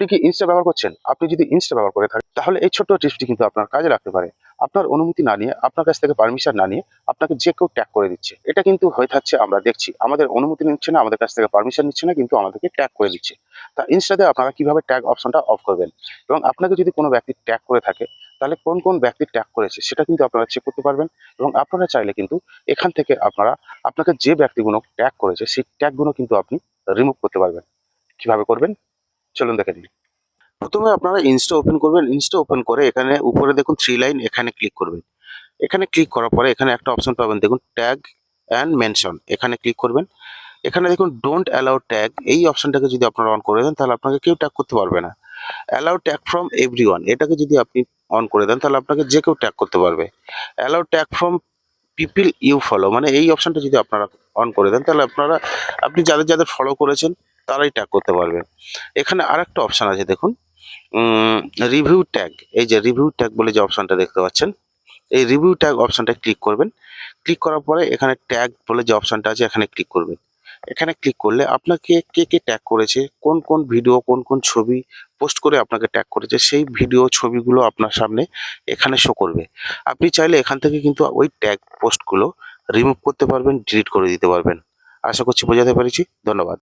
আপনি কি ইনস্টা ব্যবহার করছেন? আপনি যদি ইনস্টা ব্যবহার করে থাকেন, তাহলে এই ছোট্ট টিপসটি কিন্তু আপনার কাজে লাগতে পারে। আপনার অনুমতি না নিয়ে, আপনার কাছ থেকে পারমিশন না নিয়ে আপনাকে যে কেউ ট্যাগ করে দিচ্ছে। এটা কিন্তু হয়ে থাকছে, আমরা দেখছি। আমাদের অনুমতি নিচ্ছে না, আমাদের কাছ থেকে পারমিশন নিচ্ছে না, কিন্তু আমাদেরকে ট্যাগ করে দিচ্ছে। তা ইনস্টাতে আপনারা কীভাবে ট্যাগ অপশনটা অফ করবেন? এবং আপনাকে যদি কোনো ব্যক্তি ট্যাগ করে থাকে, তাহলে কোন কোন ব্যক্তি ট্যাগ করেছে, সেটা কিন্তু আপনারা চেক করতে পারবেন। এবং আপনারা চাইলে কিন্তু এখান থেকে আপনারা, আপনাকে যে ব্যক্তিগুলো ট্যাগ করেছে, সেই ট্যাগগুলো কিন্তু আপনি রিমুভ করতে পারবেন। কীভাবে করবেন? চলুন দেখে নিন প্রথমে আপনারা ইনস্টা ওপেন করবেন। ইনস্টা ওপেন করে এখানে উপরে দেখুন থ্রি লাইন এখানে ক্লিক করবেন। এখানে ক্লিক করার পরে এখানে একটা অপশন পাবেন। দেখুন ট্যাগ অ্যান্ড মেনশন এখানে ক্লিক করবেন। এখানে দেখুন ডোন্ট অ্যালাউ ট্যাগ এই অপশনটাকে যদি আপনারা অন করে দেন, তাহলে আপনাকে কেউ ট্যাগ করতে পারবে না। অ্যালাউ ট্যাগ ফ্রম এভরি এটাকে যদি আপনি অন করে দেন, তাহলে আপনাকে যে কেউ ট্যাগ করতে পারবে। Allow tag from people you follow মানে এই অপশনটা যদি আপনারা অন করে দেন, তাহলে আপনারা, আপনি যাদের যাদের ফলো করেছেন তারাই ট্যাগ করতে পারবেন এখানে আরেকটা অপশান আছে, দেখুন। রিভিউ ট্যাগ এই যে রিভিউ ট্যাগ বলে যে অপশানটা দেখতে পাচ্ছেন, এই রিভিউ ট্যাগ অপশানটা ক্লিক করবেন। ক্লিক করার পরে এখানে ট্যাগ বলে যে অপশানটা আছে, এখানে ক্লিক করবেন। এখানে ক্লিক করলে আপনাকে কে কে ট্যাগ করেছে, কোন কোন ভিডিও কোন কোন ছবি পোস্ট করে আপনাকে ট্যাগ করেছে, সেই ভিডিও ছবিগুলো আপনার সামনে এখানে শো করবে। আপনি চাইলে এখান থেকে কিন্তু ওই ট্যাগ পোস্টগুলো রিমুভ করতে পারবেন ডিলিট করে দিতে পারবেন। আশা করছি বোঝাতে পেরেছি। ধন্যবাদ।